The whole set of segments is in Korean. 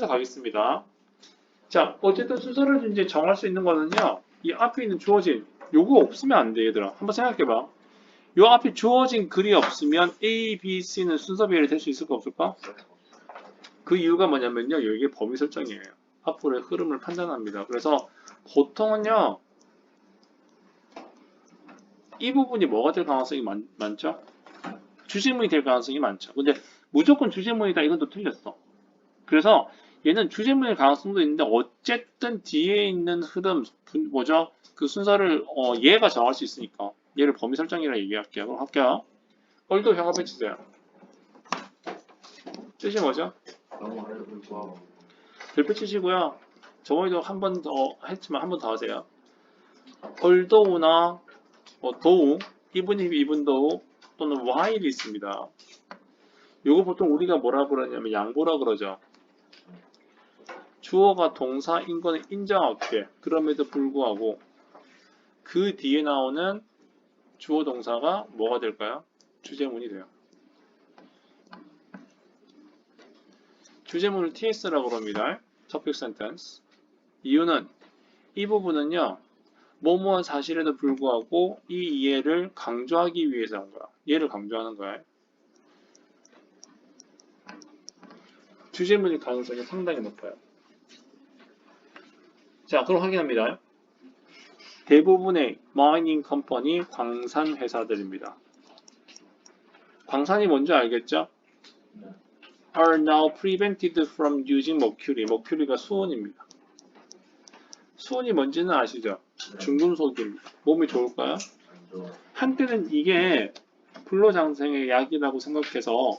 계속해서 가겠습니다. 자, 어쨌든 순서를 이제 정할 수 있는 거는요. 이 앞에 있는 주어진 요거 없으면 안 돼, 얘들아. 한번 생각해 봐. 요 앞에 주어진 글이 없으면 A, B, C는 순서별이 될 수 있을까 없을까? 그 이유가 뭐냐면요. 이게 범위 설정이에요. 앞으로의 흐름을 판단합니다. 그래서 보통은요. 이 부분이 뭐가 될 가능성이 많, 많죠? 주제문이 될 가능성이 많죠. 근데 무조건 주제문이다 이건 또 틀렸어. 그래서 얘는 주제문일 가능성도 있는데 어쨌든 뒤에 있는 흐름 분- 뭐죠? 그 순서를 어, 얘가 정할 수 있으니까 얘를 범위 설정이라 얘기할게요. 그럼 할게요. 얼도 병합해 주세요. 뜻이 뭐죠? 별표 치시고요. 저번에도 한 번 더 했지만 한 번 더 하세요. 얼도우나 뭐 도우, even if, even though 또는 while이 있습니다. 요거 보통 우리가 뭐라 그러냐면 양보라 그러죠. 주어가 동사인 거는 인정할게. 그럼에도 불구하고 그 뒤에 나오는 주어 동사가 뭐가 될까요? 주제문이 돼요. 주제문을 TS라고 합니다. topic sentence. 이유는 이 부분은요. 뭐뭐한 사실에도 불구하고 이 이해를 강조하기 위해서 한 거야. 얘를 강조하는 거야. 주제문일 가능성이 상당히 높아요. 자, 그럼 확인합니다. 대부분의 마이닝 컴퍼니 광산 회사들입니다. 광산이 뭔지 알겠죠? are now prevented from using mercury. mercury가 수은입니다. 수은이 뭔지는 아시죠? 중금속입니다. 몸이 좋을까요? 한때는 이게 불로장생의 약이라고 생각해서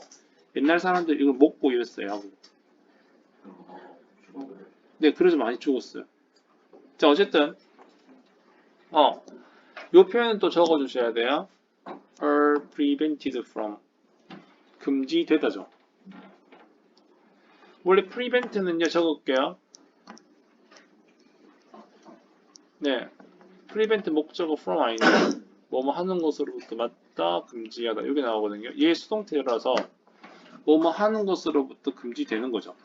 옛날 사람들 이걸 먹고 이랬어요. 네, 그래서 많이 죽었어요. 자, 어쨌든, 어, 요 표현은 또 적어주셔야 돼요. are prevented from. 금지되다죠. 원래 prevent는요, 적을게요. 네. prevent 목적어 from 아닌데, 뭐뭐 하는 것으로부터 맞다, 금지하다. 여기 나오거든요. 얘 수동태라서, 뭐뭐 하는 것으로부터 금지되는 거죠.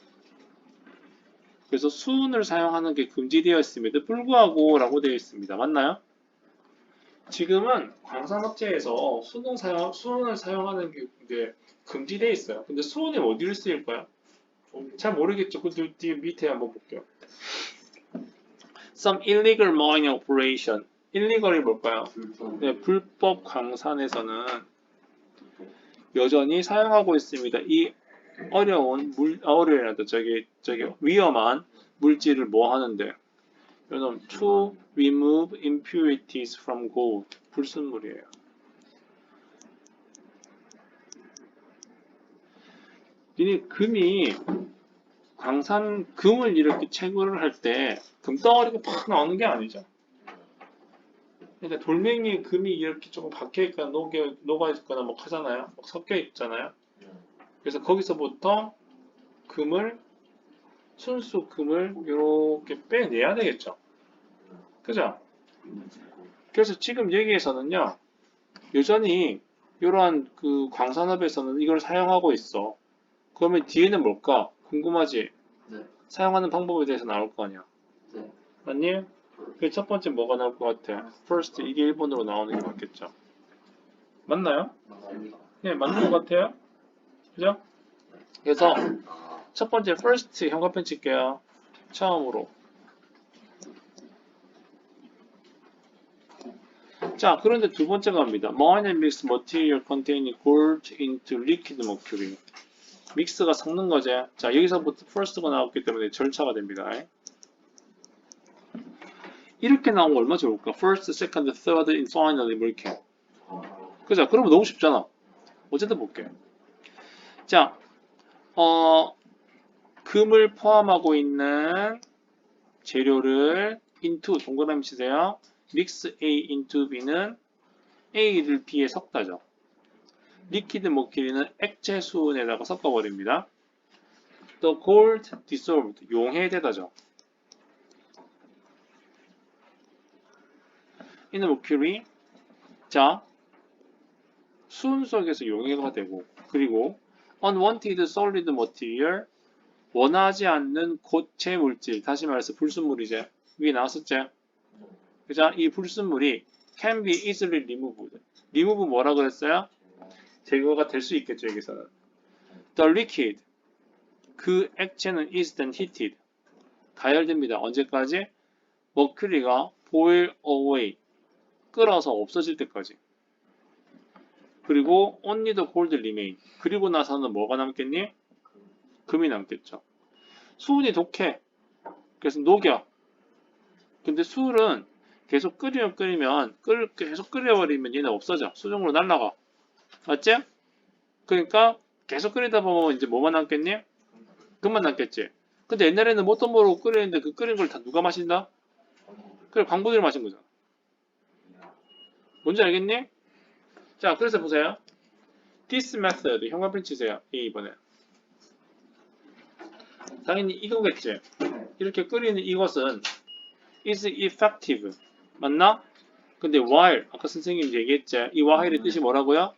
그래서 수은을 사용하는 게 금지되어 있음에도 불구하고 라고 되어 있습니다. 맞나요? 지금은 광산업체에서 수능 사용, 수은을 사용하는 게 이제 금지되어 있어요. 근데 수은이 어디를 쓰일까요? 잘 모르겠죠. 그 뒤- 뒤에 밑에 한번 볼게요. Some illegal mining operation. illegal이 뭘까요? 불법 네, 불법 광산에서는 여전히 사용하고 있습니다. 이 어려운 물, 아, 어려운 저기 저기 위험한 물질을 뭐 하는데? 이놈 to remove impurities from gold 불순물이에요. 니네 금이 광산 금을 이렇게 채굴을 할 때 금덩어리가 팍 나오는 게 아니죠. 그러니까 돌멩이에 금이 이렇게 조금 박혀 있거나 녹여, 녹아 있거나 뭐 하잖아요. 막 섞여 있잖아요. 그래서 거기서부터 금을 순수 금을 이렇게 빼내야 되겠죠. 그죠? 그래서 지금 여기에서는요. 여전히 이러한 그 광산업에서는 이걸 사용하고 있어. 그러면 뒤에는 뭘까? 궁금하지? 네. 사용하는 방법에 대해서 나올 거 아니야. 네. 맞니? 그첫 번째 뭐가 나올 것 같아? first 이게 1번으로 나오는 게 맞겠죠. 맞나요? 네, 맞는 것 같아요. 그죠? 그래서 첫 번째 first 형광펜 칠게요. 처음으로. 자, 그런데 두 번째 갑니다. Mine and mix material containing gold into liquid mercury. 믹스가 섞는 거지. 자, 여기서부터 first가 나왔기 때문에 절차가 됩니다. 이렇게 나오면 얼마 좋을까? First, second, third, and finally 뭐 이렇게. 그죠? 그러면 너무 쉽잖아. 어쨌든 볼게요. 자, 어, 금을 포함하고 있는 재료를 into 동그라미 치세요. mix A into B는 A를 B에 섞다죠. 리퀴드 모끼리는 액체 수은에다가 섞어버립니다. 또 gold dissolved 용해되다죠. 이는 mercury 자 수은 속에서 용해가 되고 그리고 unwanted solid material 원하지 않는 고체 물질, 다시 말해서 불순물이지. 위에 나왔었지? 그죠? 이 불순물이 can be easily removed. remove 뭐라 그랬어요? 제거가 될 수 있겠죠, 여기서는. The liquid. 그 액체는 is then heated. 가열됩니다. 언제까지? 머큐리가 boil away. 끓어서 없어질 때까지. 그리고 the gold remain. 그리고 나서는 뭐가 남겠니? 금이 남겠죠. 수은이 독해. 그래서 녹여. 근데 술은 계속 끓이면 끓이면 끓, 계속 끓여버리면 얘는 없어져. 수중으로 날라가. 맞지? 그러니까 계속 끓이다 보면 이제 뭐만 남겠니? 금만 남겠지. 근데 옛날에는 뭣도 모르고 끓이는데 그 끓인 걸 다 누가 마신다? 그래 광부들이 마신 거잖아. 뭔지 알겠니? 자, 그래서 보세요. This method 형광펜 치세요. 이 이번에. 당연히 이거겠지. 이렇게 끓이는 이것은 is effective. 맞나? 근데 while 아까 선생님이 얘기했지. 이 while의 뜻이 뭐라고요?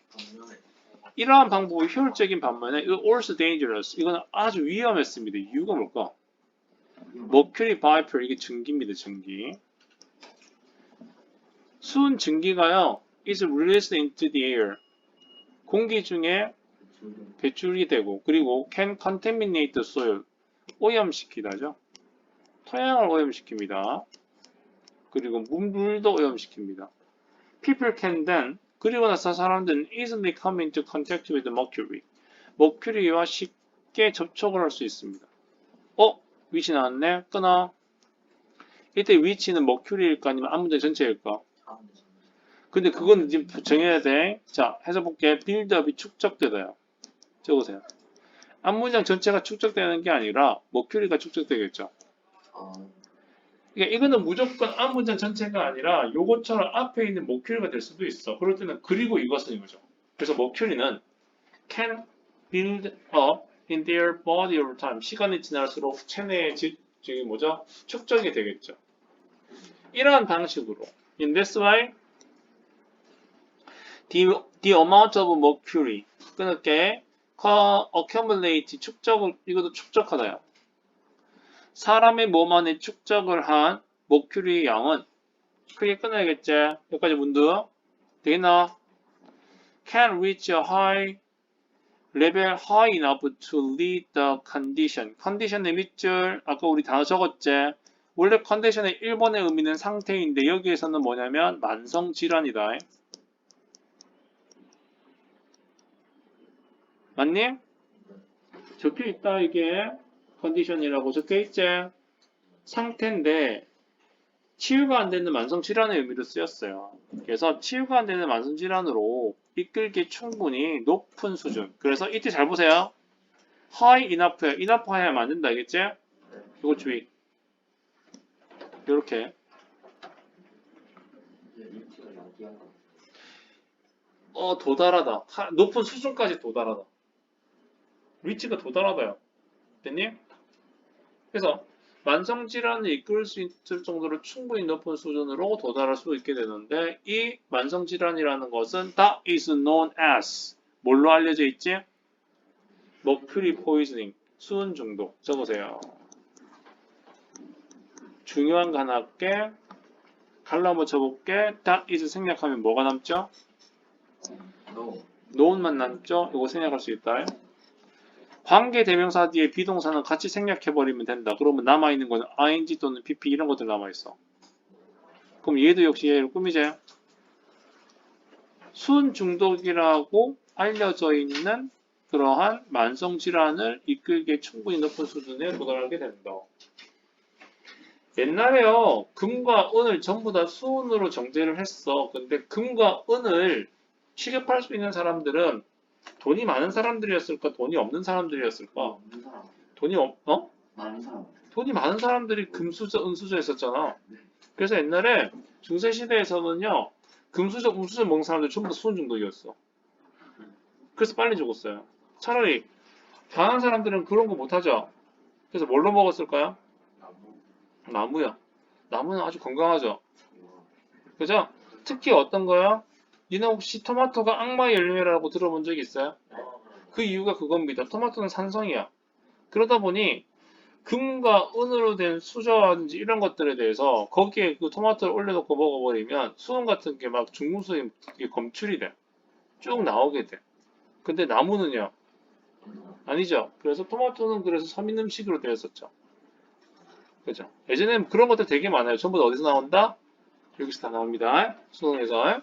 이러한 방법이 효율적인 반면에 이거 also dangerous. 이거는 아주 위험했습니다. 이유가 뭘까? 머큐리 바이퍼 이게 증기입니다. 증기. 수은 증기가요. Is released into the air. 공기 중에 배출이 되고 그리고 can contaminate the soil. 오염시키다죠. 토양을 오염시킵니다. 그리고 물도 오염시킵니다. People can then 그리고 나서 사람들은 easily come into contact with mercury. 머큐리와 쉽게 접촉을 할 수 있습니다. 어? 위치 나왔네? 끊어. 이때 위치는 머큐리일까 아니면 암문제 전체일까? 근데 그건 이제 정해야 돼. 자, 해서 볼게. 빌드업이 축적되다요. 적으세요. 암문장 전체가 축적되는 게 아니라 머큐리가 축적되겠죠. 그러니까 이거는 무조건 암문장 전체가 아니라 요것처럼 앞에 있는 머큐리가 될 수도 있어. 그럴 때는 그리고 이것은 이거죠. 그래서 머큐리는 can build up in their body over time. 시간이 지날수록 체내에 지, 저기 뭐죠? 축적이 되겠죠. 이러한 방식으로. In this way, the, the amount of mercury 끊을게 accumulate 축적을 이것도 축적하다요. 사람의 몸 안에 축적을 한 머큐리의 양은 크게 끊어야겠지. 여기까지 문득 되겠나? Can reach a high level high enough to lead the condition. 컨디션의 밑줄 아까 우리 단어 적었지. 원래 컨디션의 1번의 의미는 상태인데 여기에서는 뭐냐면 만성 질환이다. 맞니? 적혀 있다 이게 컨디션이라고 적혀 있지. 상태인데 치유가 안 되는 만성 질환의 의미로 쓰였어요. 그래서 치유가 안 되는 만성 질환으로 이끌기 충분히 높은 수준. 그래서 이때 잘 보세요. high enough야. enough 해야 맞는다. 알겠지? 이거 주의. 이렇게. 어, 도달하다. 하- 높은 수준까지 도달하다. 위치가 도달하다요. 됐니? 그래서 만성 질환을 이끌 수 있을 정도로 충분히 높은 수준으로 도달할 수 있게 되는데 이 만성 질환이라는 것은 that is known as 뭘로 알려져 있지? 머큐리 포이즈닝 수은 중독 적으세요. 중요한 거 하나 할게. 갈라 한번 쳐볼게. that is 생략하면 뭐가 남죠? known만 남죠? 이거 생략할 수 있다. 관계 대명사 뒤에 비동사는 같이 생략해버리면 된다. 그러면 남아있는 거는 ing 또는 pp 이런 것들 남아있어. 그럼 얘도 역시 얘를 꾸미자. 순 중독이라고 알려져 있는 그러한 만성 질환을 이끌기에 충분히 높은 수준에 도달하게 된다. 옛날에요, 금과 은을 전부 다 수은으로 정제를 했어. 근데 금과 은을 취급할 수 있는 사람들은 돈이 많은 사람들이었을까, 돈이 없는 사람들이었을까? 돈이 없, 어? 많은 사람. 돈이 많은 사람들이 금수저, 은수저 했었잖아. 그래서 옛날에 중세시대에서는요, 금수저, 은수저 먹는 사람들 전부 다 수은 중독이었어. 그래서 빨리 죽었어요. 차라리 강한 사람들은 그런 거 못하죠. 그래서 뭘로 먹었을까요? 나무야. 나무는 아주 건강하죠. 그죠? 특히 어떤 거요? 니네 혹시 토마토가 악마의 열매라고 들어본 적 있어요? 그 이유가 그겁니다. 토마토는 산성이야. 그러다 보니 금과 은으로 된 수저라든지 이런 것들에 대해서 거기에 그 토마토를 올려놓고 먹어버리면 수은 같은 게 막 중금속이 검출이 돼. 쭉 나오게 돼. 근데 나무는요? 아니죠. 그래서 토마토는 그래서 서민 음식으로 되었었죠. 그죠? 예전엔 그런 것들 되게 많아요. 전부 다 어디서 나온다? 여기서 다 나옵니다. 수능에서.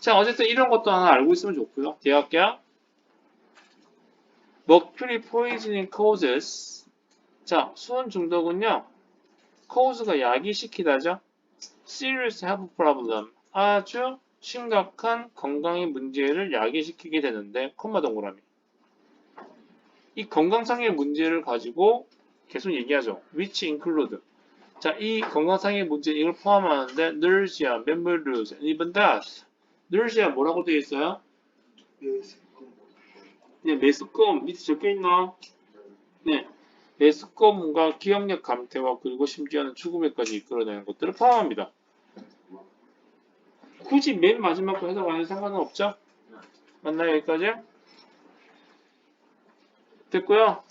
자, 어쨌든 이런 것도 하나 알고 있으면 좋고요. 대학교 Mercury poisoning causes 자, 수은 중독은요. cause가 야기시키다죠. serious health problem 아주 심각한 건강의 문제를 야기시키게 되는데 콤마 동그라미 이 건강상의 문제를 가지고 계속 얘기하죠. which include 자, 이 건강상의 문제 이걸 포함하는데 nausea, memory loss, even death. Nausea 뭐라고 되어 있어요? 네, 메스꺼움 밑에 적혀 있나? 네, 메스꺼움과 기억력 감퇴와 그리고 심지어는 죽음에까지 이끌어내는 것들을 포함합니다. 굳이 맨 마지막 거 해석 안 해도 상관은 없죠? 맞나요 여기까지? 됐고요.